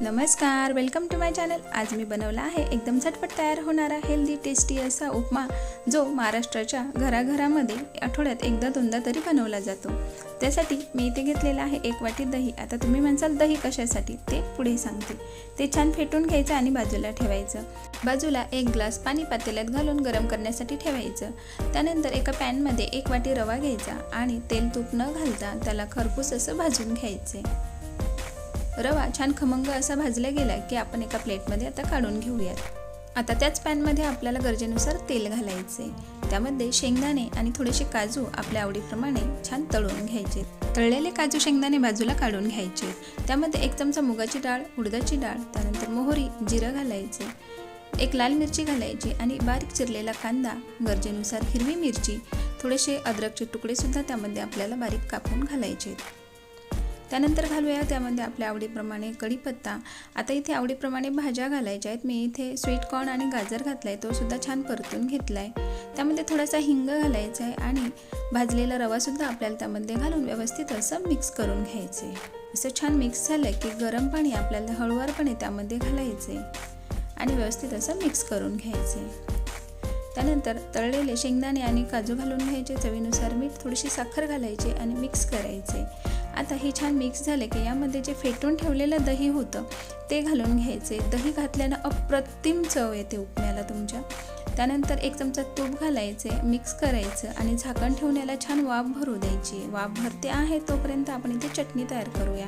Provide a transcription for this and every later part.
नमस्कार welcome to my channel आज मी बनवला आहे एकदम झटपट तयार होणारा हेल्दी टेस्टी असा उपमा जो महाराष्ट्राच्या घराघरामध्ये आठवड्यात एकदा दोनदा तरी बनवला जातो. त्यासाठी मी इथे घेतलेला आहे एक वाटी दही. आता तुम्ही म्हणसाल दही कशासाठी? ते पुढे सांगते. ते छान फेटून घ्यायचं आणि बाजूला ठेवायचं. बाजूला एक ग्लास पाणी पातेल्यात घालून गरम करण्यासाठी ठेवायचं. त्यानंतर एका पॅनमध्ये एक वाटी रवा घ्यायचा आणि तेल तूप न घालता त्याला खरपूस असं भाजून घ्यायचे. रवा छान खमंग असा भाजला गेला की आपण एका प्लेटमध्ये आता काढून घेऊयात. आता त्याच पॅनमध्ये आपल्याला गरजेनुसार तेल घालायचे. त्यामध्ये शेंगदाणे आणि थोडेसे काजू आपल्या आवडीप्रमाणे छान तळून घ्यायचे. तळलेले काजू शेंगदाणे बाजूला काढून घ्यायचे. त्यामध्ये एक चमचा मुगाची डाळ उडदाची डाळ त्यानंतर मोहरी जिरं घालायचे. एक लाल मिरची घालायची आणि बारीक चिरलेला कांदा गरजेनुसार हिरवी मिरची थोडेसे अद्रकचे तुकडेसुद्धा त्यामध्ये आपल्याला बारीक कापून घालायचे त्यानंतर घालूया त्यामध्ये आपल्या आवडीप्रमाणे कढीपत्ता. आता इथे आवडीप्रमाणे भाज्या घालायच्या आहेत. मी इथे स्वीट कॉर्न आणि गाजर घातला आहे तोसुद्धा छान परतून घेतला आहे त्यामध्ये थोडासा हिंग घालायचा आहे आणि भाजलेला रवासुद्धा आपल्याला त्यामध्ये घालून व्यवस्थित असं मिक्स करून घ्यायचे असं छान मिक्स झालं की गरम पाणी आपल्याला हळूवारपणे त्यामध्ये घालायचे आणि व्यवस्थित असं मिक्स करून घ्यायचे त्यानंतर तळलेले शेंगदाणे आणि काजू घालून घ्यायचे. चवीनुसार मीठ थोडीशी साखर घालायची आणि मिक्स करायचे आता हे छान मिक्स झाले की यामध्ये जे फेटून ठेवलेलं दही होतं ते घालून घ्यायचे. दही घातल्यानं अप्रतिम चव येते उपम्याला तुमच्या. त्यानंतर एक चमचा तूप घालायचे मिक्स करायचं आणि झाकण ठेवण्याला छान वाफ भरू द्यायची. वाफ भरते आहे तोपर्यंत आपण इथे चटणी तयार करूया.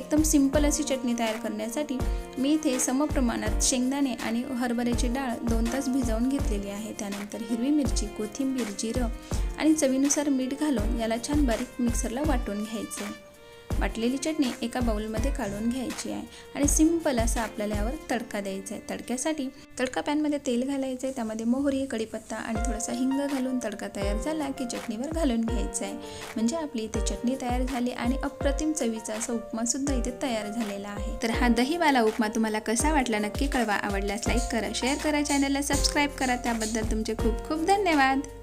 एकदम सिंपल अशी चटणी तयार करण्यासाठी मी इथे समप्रमाणात शेंगदाणे आणि हरभऱ्याची डाळ दोन तास भिजवून घेतलेली आहे. त्यानंतर हिरवी मिरची कोथिंबीर जिरं आणि चवीनुसार मीठ घालून याला छान बारीक मिक्सरला वाटून घ्यायचे. वाटलेली चटणी एका बाउलमध्ये काढून घ्यायची आहे आणि सिंपल असा आपल्याला यावर तडका द्यायचा आहे. तडक्यासाठी तडका पॅनमध्ये तेल घालायचं आहे. त्यामध्ये मोहरी कढीपत्ता आणि थोडासा हिंग घालून तडका तयार झाला की चटणीवर घालून घ्यायचा आहे. म्हणजे आपली इथे चटणी तयार झाली आणि अप्रतिम चवीचा असा उपमासुद्धा इथे तयार झालेला आहे. तर हा दहीवाला उपमा तुम्हाला कसा वाटला नक्की कळवा. आवडल्यास लाईक करा शेअर करा चॅनलला सबस्क्राईब करा. त्याबद्दल तुमचे खूप खूप धन्यवाद.